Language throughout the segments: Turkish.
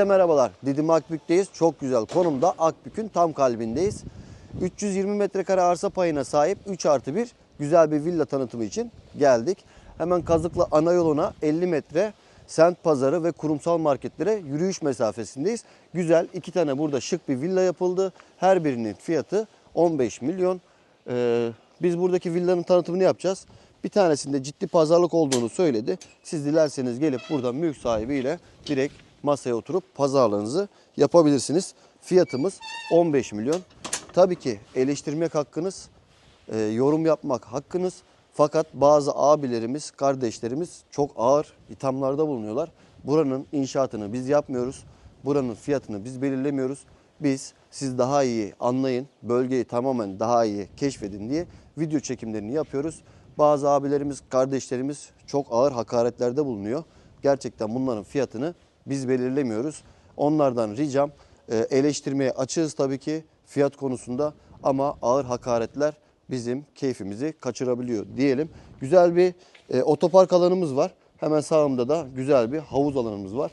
Herkese merhabalar. Didim Akbük'teyiz. Çok güzel konumda Akbük'ün tam kalbindeyiz. 320 metrekare arsa payına sahip 3 artı 1 güzel bir villa tanıtımı için geldik. Hemen Kazıklı ana yoluna 50 metre semt pazarı ve kurumsal marketlere yürüyüş mesafesindeyiz. Güzel iki tane burada şık bir villa yapıldı. Her birinin fiyatı 15 milyon. Ee, biz buradaki villanın tanıtımını yapacağız. Bir tanesinde ciddi pazarlık olduğunu söyledi. Siz dilerseniz gelip burada mülk sahibiyle direkt masaya oturup pazarlığınızı yapabilirsiniz. Fiyatımız 15 milyon. Tabii ki eleştirmek hakkınız, e, yorum yapmak hakkınız. Fakat bazı abilerimiz, kardeşlerimiz çok ağır ithamlarda bulunuyorlar. Buranın inşaatını biz yapmıyoruz. Buranın fiyatını biz belirlemiyoruz. Biz siz daha iyi anlayın, bölgeyi tamamen daha iyi keşfedin diye video çekimlerini yapıyoruz. Bazı abilerimiz, kardeşlerimiz çok ağır hakaretlerde bulunuyor. Gerçekten bunların fiyatını biz belirlemiyoruz. Onlardan ricam e, eleştirmeye açığız tabii ki fiyat konusunda ama ağır hakaretler bizim keyfimizi kaçırabiliyor diyelim. Güzel bir e, otopark alanımız var. Hemen sağımda da güzel bir havuz alanımız var.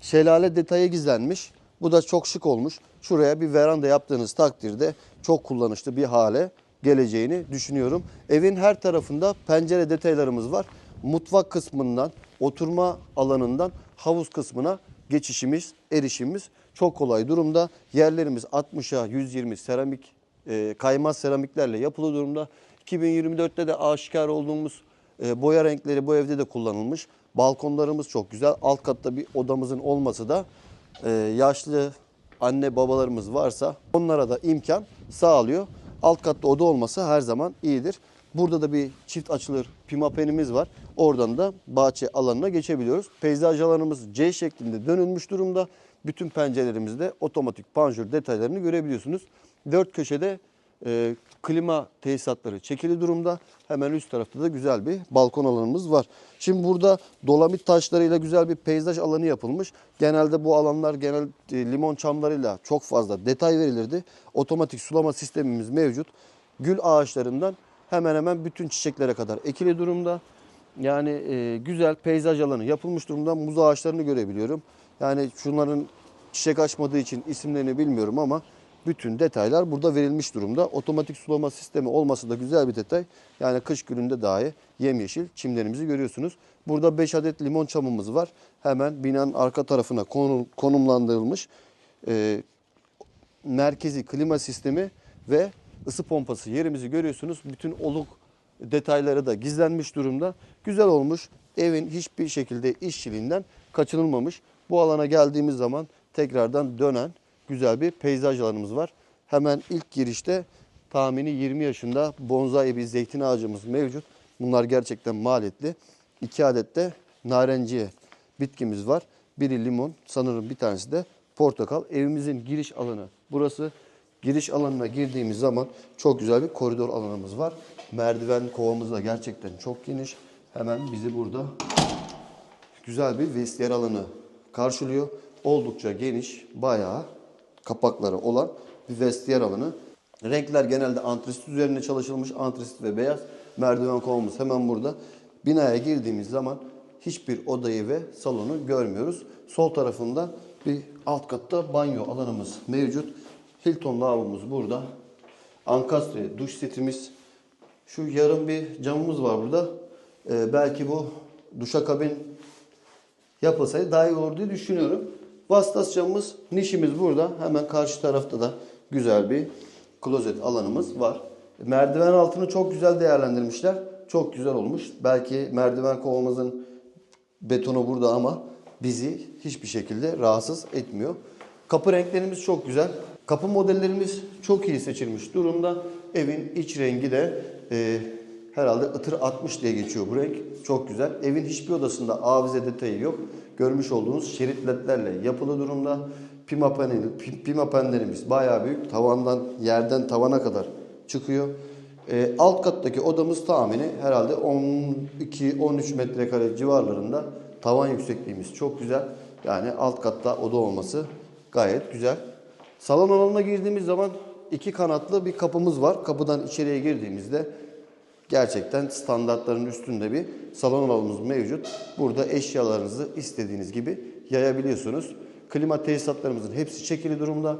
Şelale detayı gizlenmiş. Bu da çok şık olmuş. Şuraya bir veranda yaptığınız takdirde çok kullanışlı bir hale geleceğini düşünüyorum. Evin her tarafında pencere detaylarımız var. Mutfak kısmından, oturma alanından havuz kısmına geçişimiz, erişimimiz çok kolay durumda. Yerlerimiz 60'a 120 seramik, e, kaymaz seramiklerle yapılı durumda. 2024'te de aşikar olduğumuz e, boya renkleri bu evde de kullanılmış. Balkonlarımız çok güzel. Alt katta bir odamızın olması da e, yaşlı anne babalarımız varsa onlara da imkan sağlıyor. Alt katta oda olması her zaman iyidir. Burada da bir çift açılır pimapenimiz var. Oradan da bahçe alanına geçebiliyoruz. Peyzaj alanımız C şeklinde dönülmüş durumda. Bütün pencerelerimizde otomatik panjur detaylarını görebiliyorsunuz. Dört köşede e, klima tesisatları çekili durumda. Hemen üst tarafta da güzel bir balkon alanımız var. Şimdi burada dolamit taşlarıyla güzel bir peyzaj alanı yapılmış. Genelde bu alanlar genel e, limon çamlarıyla çok fazla detay verilirdi. Otomatik sulama sistemimiz mevcut. Gül ağaçlarından hemen hemen bütün çiçeklere kadar ekili durumda. Yani e, güzel peyzaj alanı yapılmış durumda. Muz ağaçlarını görebiliyorum. Yani şunların çiçek açmadığı için isimlerini bilmiyorum ama bütün detaylar burada verilmiş durumda. Otomatik sulama sistemi olması da güzel bir detay. Yani kış gününde dahi yemyeşil çimlerimizi görüyorsunuz. Burada 5 adet limon çamımız var. Hemen binanın arka tarafına konum, konumlandırılmış e, merkezi klima sistemi ve ısı pompası yerimizi görüyorsunuz. Bütün oluk detayları da gizlenmiş durumda. Güzel olmuş. Evin hiçbir şekilde işçiliğinden kaçınılmamış. Bu alana geldiğimiz zaman tekrardan dönen güzel bir peyzaj alanımız var. Hemen ilk girişte tahmini 20 yaşında bonsai bir zeytin ağacımız mevcut. Bunlar gerçekten maliyetli. İki adet de narenciye bitkimiz var. Biri limon, sanırım bir tanesi de portakal. Evimizin giriş alanı burası. Giriş alanına girdiğimiz zaman çok güzel bir koridor alanımız var. Merdiven kovamız da gerçekten çok geniş. Hemen bizi burada güzel bir vestiyer alanı karşılıyor. Oldukça geniş, bayağı kapakları olan bir vestiyer alanı. Renkler genelde antrasit üzerine çalışılmış. Antrasit ve beyaz. Merdiven kovamız hemen burada. Binaya girdiğimiz zaman hiçbir odayı ve salonu görmüyoruz. Sol tarafında bir alt katta banyo alanımız mevcut. Hilton lavabomuz burada. Ankastre duş setimiz. Şu yarım bir camımız var burada. Ee, belki bu duşakabin yapılsaydı daha iyi olur diye düşünüyorum. Vasıtas camımız, nişimiz burada. Hemen karşı tarafta da güzel bir klozet alanımız var. Merdiven altını çok güzel değerlendirmişler. Çok güzel olmuş. Belki merdiven kovamızın betonu burada ama bizi hiçbir şekilde rahatsız etmiyor. Kapı renklerimiz çok güzel. Kapı modellerimiz çok iyi seçilmiş durumda. Evin iç rengi de e, herhalde ıtır 60 diye geçiyor bu renk. Çok güzel. Evin hiçbir odasında avize detayı yok. Görmüş olduğunuz şerit ledlerle yapılı durumda. Pima paneli, pi- pima panellerimiz bayağı büyük. Tavandan, yerden tavana kadar çıkıyor. E, alt kattaki odamız tahmini herhalde 12-13 metrekare civarlarında. Tavan yüksekliğimiz çok güzel. Yani alt katta oda olması gayet güzel. Salon alanına girdiğimiz zaman iki kanatlı bir kapımız var. Kapıdan içeriye girdiğimizde gerçekten standartların üstünde bir salon alanımız mevcut. Burada eşyalarınızı istediğiniz gibi yayabiliyorsunuz. Klima tesisatlarımızın hepsi çekili durumda.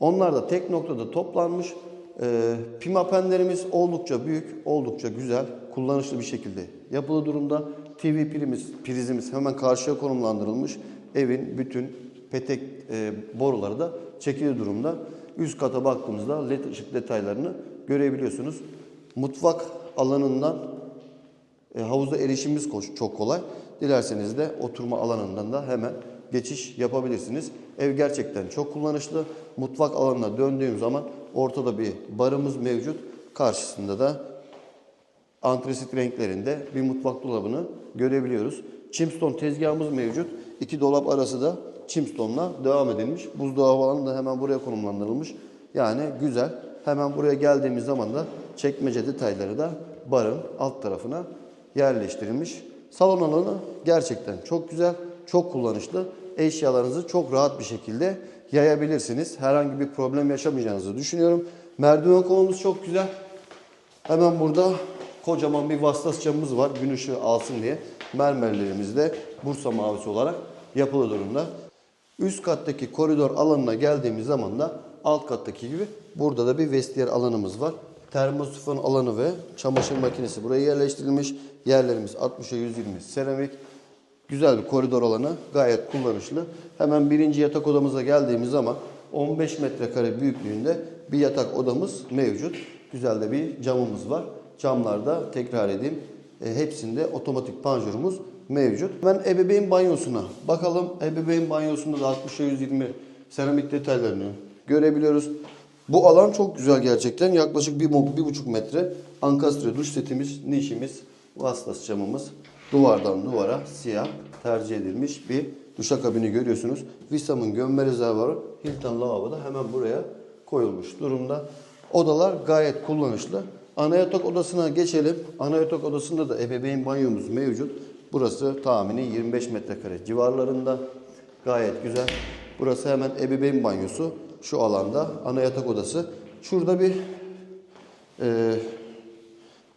Onlar da tek noktada toplanmış. Ee, pimapenlerimiz oldukça büyük, oldukça güzel, kullanışlı bir şekilde yapılı durumda. TV pilimiz, prizimiz hemen karşıya konumlandırılmış. Evin bütün petek e, boruları da çekili durumda. Üst kata baktığımızda led ışık detaylarını görebiliyorsunuz. Mutfak alanından e, havuza erişimimiz çok kolay. Dilerseniz de oturma alanından da hemen geçiş yapabilirsiniz. Ev gerçekten çok kullanışlı. Mutfak alanına döndüğüm zaman ortada bir barımız mevcut. Karşısında da antresit renklerinde bir mutfak dolabını görebiliyoruz. Chimstone tezgahımız mevcut. İki dolap arası da Chimstone'la devam edilmiş. Buzdolabı alanı da hemen buraya konumlandırılmış. Yani güzel. Hemen buraya geldiğimiz zaman da çekmece detayları da barın alt tarafına yerleştirilmiş. Salon alanı gerçekten çok güzel, çok kullanışlı. Eşyalarınızı çok rahat bir şekilde yayabilirsiniz. Herhangi bir problem yaşamayacağınızı düşünüyorum. Merdiven konumuz çok güzel. Hemen burada kocaman bir vasıtas camımız var. Gün ışığı alsın diye. Mermerlerimiz de Bursa mavisi olarak yapılı durumda. Üst kattaki koridor alanına geldiğimiz zaman da alt kattaki gibi burada da bir vestiyer alanımız var. Termosifon alanı ve çamaşır makinesi buraya yerleştirilmiş. Yerlerimiz 60'a 120 seramik. Güzel bir koridor alanı. Gayet kullanışlı. Hemen birinci yatak odamıza geldiğimiz zaman 15 metrekare büyüklüğünde bir yatak odamız mevcut. Güzel de bir camımız var. Camlarda tekrar edeyim e, hepsinde otomatik panjurumuz mevcut. Hemen ebeveyn banyosuna bakalım. Ebeveyn banyosunda da 60'a 120 seramik detaylarını görebiliyoruz. Bu alan çok güzel gerçekten. Yaklaşık bir, bir buçuk metre. Ankastre duş setimiz, nişimiz, vasıtası camımız. Duvardan duvara siyah tercih edilmiş bir duşakabini görüyorsunuz. Visam'ın gömme rezervuarı Hilton lavaboda hemen buraya koyulmuş durumda. Odalar gayet kullanışlı. Ana yatak odasına geçelim. Ana yatak odasında da ebeveyn banyomuz mevcut. Burası tahmini 25 metrekare civarlarında. Gayet güzel. Burası hemen ebeveyn banyosu. Şu alanda ana yatak odası. Şurada bir e,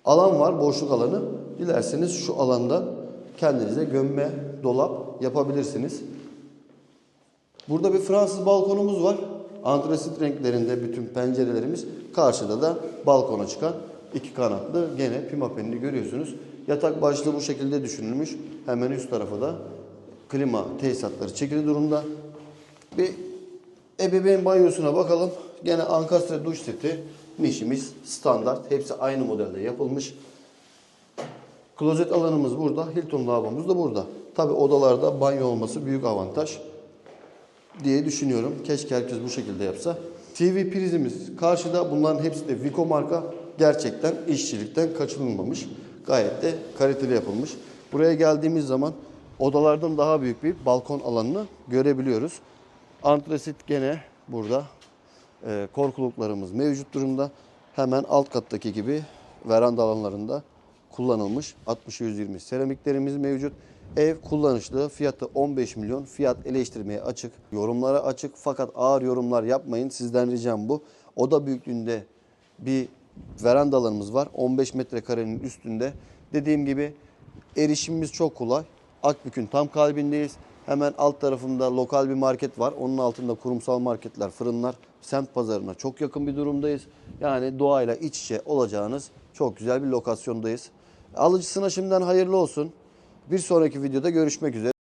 alan var, boşluk alanı. Dilerseniz şu alandan kendinize gömme dolap yapabilirsiniz. Burada bir Fransız balkonumuz var. Antresit renklerinde bütün pencerelerimiz. Karşıda da balkona çıkan iki kanatlı gene pimapenini görüyorsunuz. Yatak başlığı bu şekilde düşünülmüş. Hemen üst tarafa da klima tesisatları çekili durumda. Bir ebeveyn banyosuna bakalım. Gene ankastre duş seti. Nişimiz standart. Hepsi aynı modelde yapılmış. Klozet alanımız burada. Hilton lavabomuz da burada. Tabi odalarda banyo olması büyük avantaj diye düşünüyorum. Keşke herkes bu şekilde yapsa. TV prizimiz karşıda. Bunların hepsi de Vico marka. Gerçekten işçilikten kaçınılmamış. Gayet de kaliteli yapılmış. Buraya geldiğimiz zaman odalardan daha büyük bir balkon alanını görebiliyoruz. Antresit gene burada. Ee, korkuluklarımız mevcut durumda. Hemen alt kattaki gibi veranda alanlarında kullanılmış 60-120 seramiklerimiz mevcut. Ev kullanışlı, fiyatı 15 milyon, fiyat eleştirmeye açık, yorumlara açık fakat ağır yorumlar yapmayın. Sizden ricam bu. Oda büyüklüğünde bir veranda alanımız var. 15 metrekarenin üstünde. Dediğim gibi erişimimiz çok kolay. Akbük'ün tam kalbindeyiz. Hemen alt tarafında lokal bir market var. Onun altında kurumsal marketler, fırınlar, semt pazarına çok yakın bir durumdayız. Yani doğayla iç içe olacağınız çok güzel bir lokasyondayız. Alıcısına şimdiden hayırlı olsun. Bir sonraki videoda görüşmek üzere.